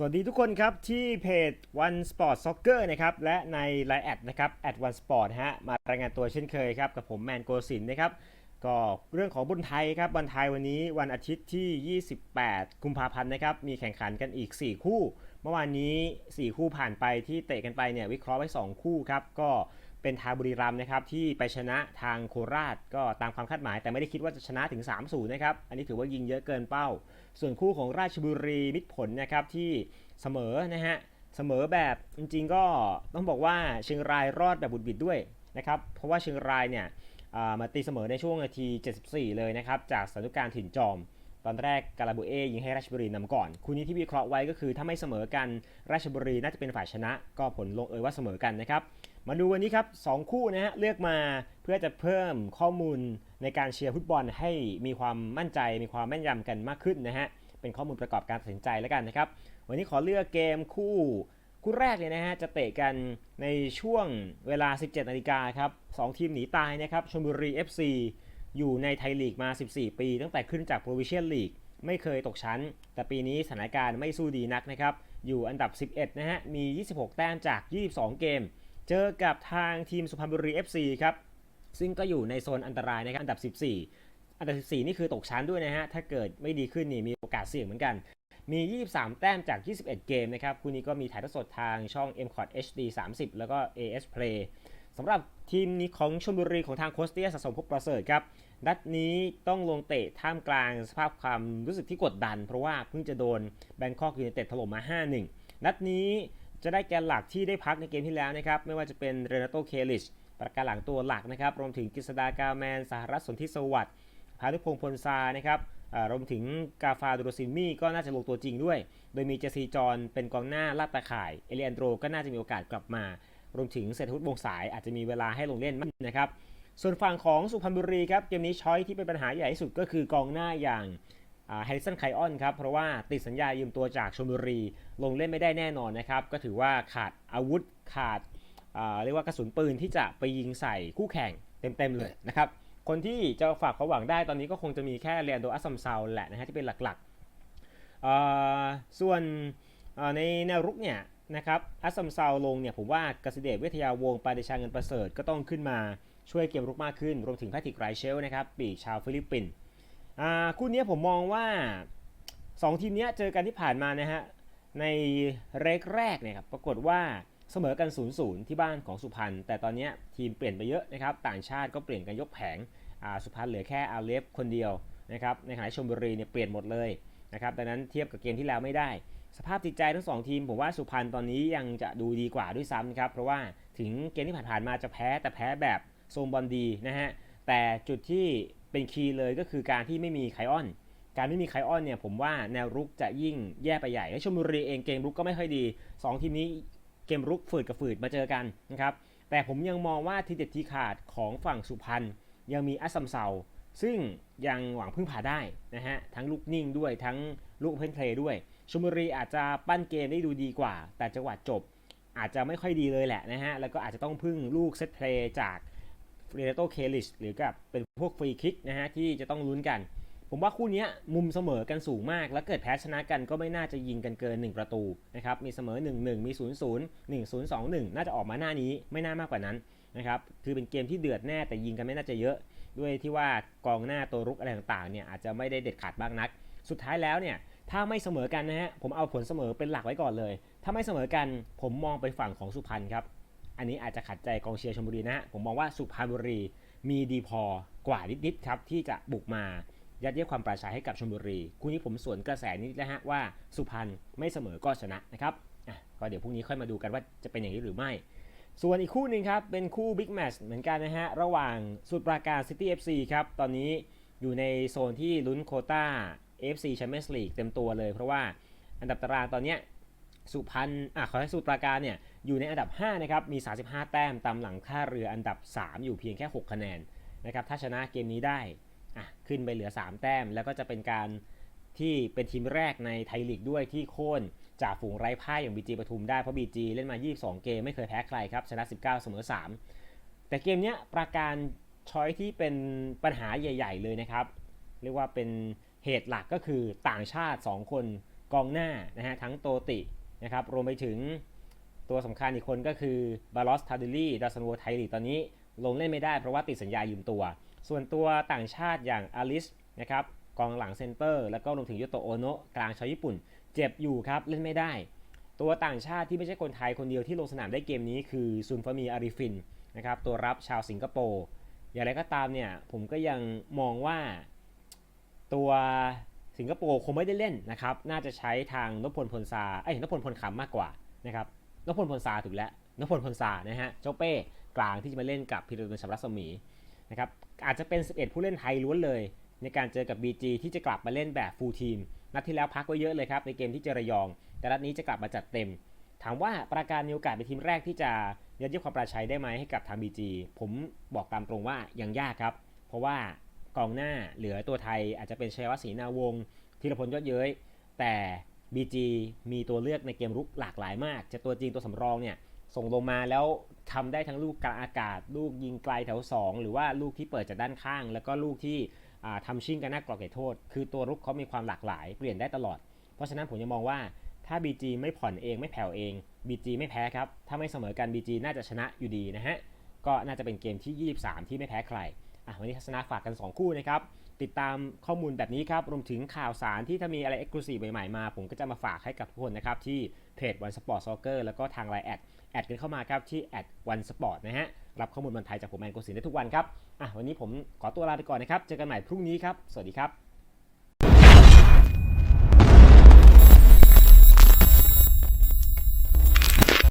สวัสดีทุกคนครับ ที่เพจ One Sport Soccer นะครับ และใน Line แอดนะครับ at One Sport ฮะ มารายงานตัวเช่นเคยครับ กับผมแมนโกสินนะครับ ก็เรื่องของบอลไทยครับบอลไทยวันนี้วันอาทิตย์ที่ 28 กุมภาพันธ์นะครับ มีแข่งขันกันอีก 4 คู่ เมื่อวานนี้ 4 คู่ผ่านไปที่เตะกันไปเนี่ยวิเคราะห์ไว้ 2 คู่ครับ ก็เป็นทาบุรีรัมนะครับที่ไปชนะทางโคราช ก็ตามความคาดหมาย แต่ไม่ได้คิดว่าจะชนะถึง 3-0 นะครับ อันนี้ถือว่ายิงเยอะเกินเป้า ส่วนคู่ของราชบุรีมิตรผลนะครับที่เสมอนะฮะเสมอแบบจริงๆก็ต้องบอกว่าเชียงรายรอดแบบบุดบิดด้วยนะครับเพราะว่าเชียงรายเนี่ยมาตีเสมอในช่วงนาที 74 เลยนะครับจากสถานการณ์ถิ่นจอม อนแรกกาลาบูเอยิงให้ราชบุรีนำก่อน คู่นี้ที่วิเคราะห์ไว้ก็คือถ้าไม่เสมอกันราชบุรีน่าจะเป็นฝ่ายชนะ ก็ผลลงเอยว่าเสมอกันนะครับ มาดูวันนี้ครับ2คู่นะฮะเลือกมาเพื่อจะเพิ่มข้อมูลในการเชียร์ฟุตบอลให้มีความมั่นใจ มีความแม่นยำกันมากขึ้นนะฮะเป็นข้อมูลประกอบการตัดสินใจแล้วกันนะครับ วันนี้ขอเลือกเกมคู่คู่แรกเลยนะฮะจะเตะกันในช่วงเวลา 17นาฬิกาครับสองทีมหนีตายนะครับชลบุรี FC อยู่ในไทยลีกมา 14 ปี ตั้งแต่ขึ้นจากโปรวิเชียนลีกไม่เคยตกชั้น แต่ปีนี้สถานการณ์ไม่สู้ดีนักนะครับ อยู่อันดับ 11 นะฮะ มี 26 แต้มจาก 22 เกม เจอกับทางทีมสุพรรณบุรี FC ครับ ซึ่งก็อยู่ในโซนอันตรายนะครับ อันดับ 14 อันดับ 14 นี่คือตกชั้นด้วยนะฮะ ถ้าเกิดไม่ดีขึ้นนี่มีโอกาสเสี่ยงเหมือนกัน มี 23 แต้มจาก 21 เกมนะครับ คู่นี้ก็มีถ่ายทอดสดทางช่อง m c o t HD 30 แล้วก็ AS Play สำหรับ ทีมนี้ของชลบุรีของทางโคสเตียสะสมพบประเสริฐครับนัดนี้ต้องลงเตะท่ามกลางสภาพความรู้สึกที่กดดัน เพราะว่าเพิ่งจะโดนแบงคอกยูไนเต็ดถล่มมา 5-1 นัดนี้จะได้แกนหลักที่ได้พักในเกมที่แล้วนะครับไม่ว่าจะเป็นเรนาโตเคลิชประการหลังตัวหลักนะครับรวมถึงกฤษดากาแมนสหรัฐสนธิสวัสดิ์พานุพงศ์พลซานะครับรวมถึงกาฟาดูโรซินมี่ก็น่าจะลงตัวจริงด้วย โดยมีเจซีจอนเป็นกองหน้าลาดตาข่าย เอเลนโดรก็น่าจะมีโอกาสกลับมา รวมถึงเศรษฐวุฒิวงสายอาจจะมีเวลาให้ลงเล่นมากนะครับ ส่วนฝั่งของสุพรรณบุรีครับเกมนี้ช้อยที่เป็นปัญหาใหญ่ที่สุดก็คือกองหน้าอย่างแฮร์ริสันไคออนครับเพราะว่าติดสัญญายืมตัวจากชลบุรีลงเล่นไม่ได้แน่นอนนะครับ ก็ถือว่าขาดอาวุธขาดเรียกว่ากระสุนปืนที่จะไปยิงใส่คู่แข่งเต็มๆเลยนะครับคนที่จะฝากความหวังได้ตอนนี้ก็คงจะมีแค่เรียนโดอัสซัมเซาแหละนะฮะที่เป็นหลักๆส่วนในแนวรุกเนี่ย นะครับอัสซัมซาวลงเนี่ยผมว่ากสิเดชเวทยาวงปาเดชาเงินประเสริฐก็ต้องขึ้นมาช่วยเกมรุกมากขึ้น รวมถึงแพทริกไรเชลนะครับปีกชาวฟิลิปปินส์คู่นี้ผมมองว่า 2 ทีมนี้เจอกันที่ผ่านมานะฮะในเรกแรกเนี่ยครับปรากฏว่าเสมอกัน 0-0 ที่บ้านของสุพรรณแต่ตอนนี้ทีมเปลี่ยนไปเยอะนะครับต่างชาติก็เปลี่ยนกันยกแผงสุพรรณเหลือแค่อาเลฟคนเดียวนะครับในขณะที่ชลบุรีเนี่ยเปลี่ยนหมดเลยนะครับดังนั้นเทียบกับเกมที่แล้วไม่ได้ สภาพจิตใจทั้งสองทีมผมว่าสุพรรณตอนนี้ยังจะดูดีกว่าด้วยซ้ำครับ เพราะว่าถึงเกมที่ผ่านๆมาจะแพ้แต่แพ้แบบทรงบอลดีนะฮะแต่จุดที่เป็นคีย์เลยก็คือการที่ไม่มีไคออน การไม่มีไคออนเนี่ยผมว่าแนวรุกจะยิ่งแย่ไปใหญ่ และชลบุรีเองเกมรุกก็ไม่ค่อยดีสองทีมนี้เกมรุกฝืดกับฝืดมาเจอกันนะครับแต่ผมยังมองว่าทีเด็ดทีขาดของฝั่งสุพรรณยังมีอัสซัมเซาซึ่งยังหวังพึ่งพาได้นะฮะทั้งลูกนิ่งด้วยทั้งลูกเพนเพลย์ด้วย ชลบุรีอาจจะปั้นเกมได้ดูดีกว่า แต่จังหวะจบอาจจะไม่ค่อยดีเลยแหละนะฮะ แล้วก็อาจจะต้องพึ่งลูกเซตเพลย์จากเรโตเคลิชหรือกับเป็นพวกฟรีคิกนะฮะ ที่จะต้องลุ้นกัน ผมว่าคู่นี้มุมเสมอกันสูงมาก แล้วเกิดแพ้ชนะกันก็ไม่น่าจะยิงกันเกิน 1 ประตูนะครับ มีเสมอ 1-1 มี 0-0 1-0 2-1 น่าจะออกมาหน้านี้ไม่น่ามากกว่านั้นนะครับคือเป็นเกมที่เดือดแน่แต่ยิงกันไม่น่าจะเยอะ ด้วยที่ว่ากองหน้าตัวรุกอะไรต่างๆเนี่ยอาจจะไม่ได้เด็ดขาดมากนัก สุดท้ายแล้วเนี่ย ถ้าไม่เสมอกันนะฮะผมเอาผลเสมอเป็นหลักไว้ก่อนเลย ถ้าไม่เสมอกันผมมองไปฝั่งของสุพรรณครับ อันนี้อาจจะขัดใจกองเชียร์ชลบุรีนะฮะผมมองว่าสุพรรณบุรีมีดีพอกว่านิดๆครับที่จะบุกมายัดเยียดความปราชัยให้กับชลบุรี คู่นี้ผมสวนกระแสนิดนะฮะว่าสุพรรณไม่เสมอก็ชนะนะครับอะก็เดี๋ยวพรุ่งนี้ค่อยมาดูกันว่าจะเป็นอย่างนี้หรือไม่ ส่วนอีกคู่หนึ่งครับ เป็นคู่บิ๊กแมชเหมือนกันนะฮะ ระหว่างสุดปราการซิตี้ FC ครับ ตอนนี้อยู่ในโซนที่ลุ้นโคต้า FC Champions League เต็มตัวเลย เพราะว่าอันดับตารางตอนเนี้ยสุพรรณอะขอให้สุดปราการเนี่ยอยู่ในอันดับ 5 นะครับ มี 35 แต้มตามหลังท่าเรืออันดับ 3 อยู่เพียงแค่ 6 คะแนนนะครับ ถ้าชนะเกมนี้ได้อะขึ้นไปเหลือ 3 แต้ม แล้วก็จะเป็นการที่เป็นทีมแรกในไทยลีกด้วยที่โค่นจากฝูงไร้พ่ายอย่าง BG ปทุมได้ เพราะ BG เล่นมา 22 เกมไม่เคยแพ้ใครครับ ชนะ 19 เสมอ 3 แต่เกมเนี้ยประการช้อยที่เป็นปัญหาใหญ่ ๆ เลยนะครับ เรียกว่าเป็น เหตุหลักก็คือต่างชาติ 2 คนกองหน้านะฮะทั้งโตตินะครับรวมไปถึงตัวสำคัญอีกคนก็คือบาลอสทาดิลี่ดาซันโวไทลีตอนนี้ลงเล่นไม่ได้เพราะว่าติดสัญญายืมตัว ส่วนตัวต่างชาติอย่างอลิสนะครับกองหลังเซนเตอร์ แล้วก็รวมถึงโยโตโอโนะกลางชาวญี่ปุ่น เจ็บอยู่ครับเล่นไม่ได้ ตัวต่างชาติที่ไม่ใช่คนไทยคนเดียวที่ลงสนามได้เกมนี้คือซุนฟามีอาริฟินนะครับตัวรับชาวสิงคโปร์อย่างไรก็ตามเนี่ยผมก็ยังมองว่า ตัวสิงคโปร์คงไม่ได้เล่นนะครับ น่าจะใช้ทางนพพลพลซาเอ้ยนพพลพลคำมากกว่านะครับนพพลพลซาถูกแล้วนพพลพลซานะฮะ เจ้าเป้กลางที่จะมาเล่นกับพิรดลชัมรัศมีนะครับ อาจจะเป็น 11 ผู้เล่นไทยล้วนเลย ในการเจอกับ BG ที่จะกลับมาเล่นแบบฟูลทีม นัดที่แล้วพักไว้เยอะเลยครับ ในเกมที่เจอระยอง แต่นัดนี้จะกลับมาจัดเต็ม ถามว่าประการมีโอกาสเป็นทีมแรกที่จะยัดเยียดความปราชัยได้ไหมให้กับทาง BG ผมบอกตามตรงว่ายังยากครับ เพราะว่า กองหน้าเหลือตัวไทยอาจจะเป็นชัยวัฒน์ศรีนาวงศ์ธีรพลยอดเย้ย แต่ BG มีตัวเลือกในเกมรุกหลากหลายมาก จะตัวจริงตัวสำรองเนี่ยส่งลงมาแล้วทำได้ทั้งลูกกลางอากาศ ลูกยิงไกลแถว 2 หรือว่าลูกที่เปิดจากด้านข้าง แล้วก็ลูกที่อ่าทำชิ่งกันหน้ากรอบเขตโทษ คือตัวรุกเขามีความหลากหลาย เปลี่ยนได้ตลอด เพราะฉะนั้นผมยังมองว่าถ้า BG ไม่ผ่อนเองไม่แผ่วเอง BG ไม่แพ้ครับ ถ้าไม่เสมอกัน BG น่าจะชนะอยู่ดีนะฮะ ก็น่าจะเป็นเกมที่ 23 ที่ไม่แพ้ใคร วันนี้ทัศนะฝากกัน 2 คู่นะครับ ติดตามข้อมูลแบบนี้ครับ รวมถึงข่าวสารที่ถ้ามีอะไรเอ็กซ์คลูซีฟใหม่ๆมา ผมก็จะมาฝากให้กับทุกคนนะครับ ที่เพจวันสปอร์ตซ็อกเกอร์แล้วก็ทางไลน์แอดแอดกันเข้ามาครับ ที่แอดวันสปอร์ตนะฮะ รับข้อมูลบอลไทยจากผมแมนโกสินได้ทุกวันครับอะวันนี้ผมขอตัวลาไปก่อนนะครับ เจอกันใหม่พรุ่งนี้ครับ สวัสดีครับ